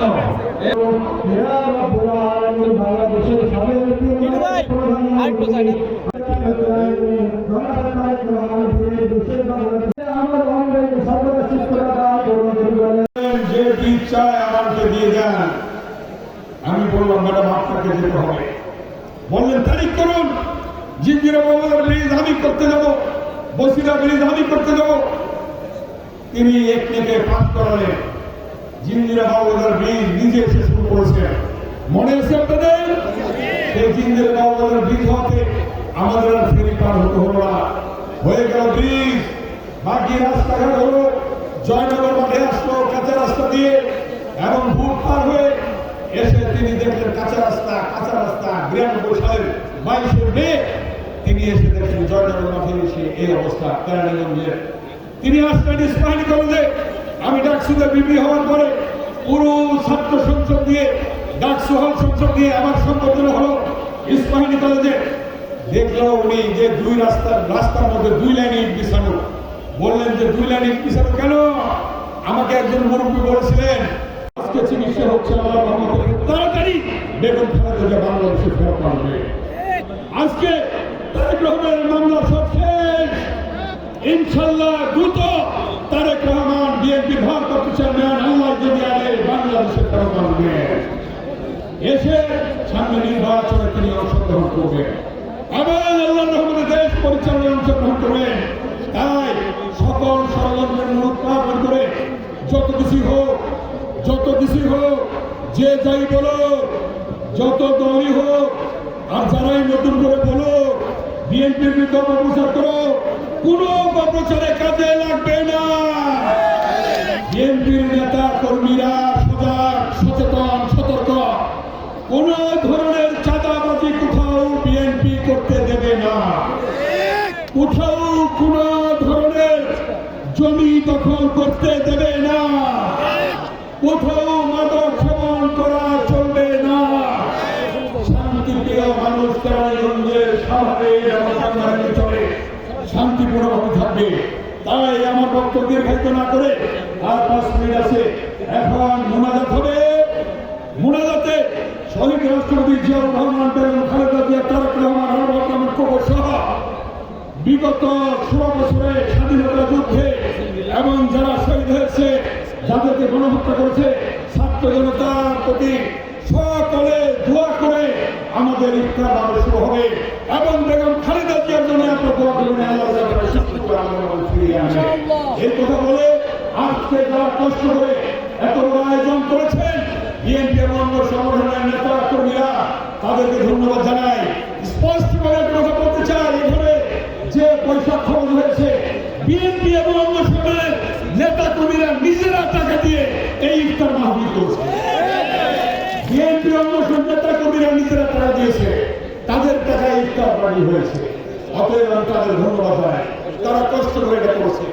জন্য বীজ চায় আমাকে দিয়ে দেন আমি বললাম, ম্যাডাম, আপনাকে যেতে হবে। বললেন তারিখ করুন ব্রিজ আমি করতে যাব বসিরা ব্রিজ আমি করতে যাব তিনি একটিকে পাঠ করালেন জিঞ্জিরা বাবুদের ব্রিজ নিজে এসে শুরু করেছেন। মনে আছে আপনাদের? সেই জিঞ্জিরা বাবুদের ব্রিজ হতে আমাদের আর ফেরি পার হতে হলো না। হয়ে গেল ব্রিজ। বাকি রাস্তাঘাট হলো জয়নগর মাঠে আসলো কাঁচা রাস্তা দিয়ে এবং ভূত পার হয়ে এসে তিনি দেখলেন কাঁচা রাস্তা কাঁচা রাস্তা, বিরানব্বই সালের বাইশে মে। তিনি এসে দেখলেন জয়নগর মাঠে এসে এই অবস্থা কেরানীগঞ্জের তিনি আসলেন ইসমাইল কলেজে। আমি ডাকসুতে বিবি হওয়ার পরে পুরো ছাত্র সংসদ দিয়ে ডাকসু হল সংসদ দিয়ে আমার সংগঠন হলো ইসমাইল কলেজে। দেখল উনি যে দুই রাস্তার রাস্তার মধ্যে দুই লাইন ইট বিছানো। বললেন যে দুই লাইন ইট বিছানো কেন? আমাকে একজন মুরব্বী বলেছিলেন, আজকে চিকিৎসা হচ্ছে আমার রহমতে খুব তাড়াতাড়ি বেগম খালেদা জিয়া বাংলাদেশে ফেরত আসবে। আজকে তারেক রহমানের মামলা সব শেষ। ইনশাল্লাহ ফেরত এসে সামনে নির্বাচনে তিনি অংশগ্রহণ করবেন। আল্লাহ রহমানের দেশ পরিচালনায় অংশগ্রহণ করবেন। তাই সকল ষড়যন্ত্রের করে যত হোক যত হোক, যে যাই বলো যত দলই হোক, আর যারাই নতুন করে বলো বিএনপির বিরুদ্ধে অপপ্রচার করো কোনো অপপ্রচারে কাজে লাগবে না। বিএনপির নেতা কর্মীরা করতে দেবে না। কোথাও মাদক সেবন করা চলবে না। শান্তিপ্রিয় মানুষ কেরানীগঞ্জের অবস্থান চলে। শান্তিপূর্ণভাবে থাকবে। তাই আমার বক্তব্য দীর্ঘায়িত না করে আর পাঁচ মিনিট আছে। এখন মোনাজাত হবে। মোনাজাতে শহীদ রাষ্ট্রপতি জিয়াউর রহমান, বেগম খালেদা জিয়া, তারেক রহমান রহমান কবর সহ বিগত ষোলো বছরে স্বাধীনতা যুদ্ধে এবং যারা শহীদ হয়েছে যাদেরকে গণহত্যা করেছে ছাত্র জনতার প্রতি সকলে দোয়া করে আমাদের ইফতার নামে শুরু হবে। এবং বেগম খালেদা জিয়ার জন্য আপনার দোয়া করবেন আল্লাহ ফিরিয়ে আনে। এই কথা বলে আজকে যারা কষ্ট করে এত বড় আয়োজন করেছেন বিএনপি এবং অন্য সংগঠনের নেতা কর্মীরা তাদেরকে ধন্যবাদ জানাই। স্পষ্টভাবে খরচ হয়েছে। বিএনপি এবং অন্য সংগঠনের নেতা কর্মীরা নিজেরা টাকা দিয়ে এই ইফতার মাহফিল করছে। বিএনপি অন্য সব নেতা কর্মীরা নিজেরা টাকা দিয়েছে। তাদের টাকায় ইফতার বাড়ি হয়েছে। অতএব তাদের ধন্যবাদ হয় তারা কষ্ট করে এটা করেছে।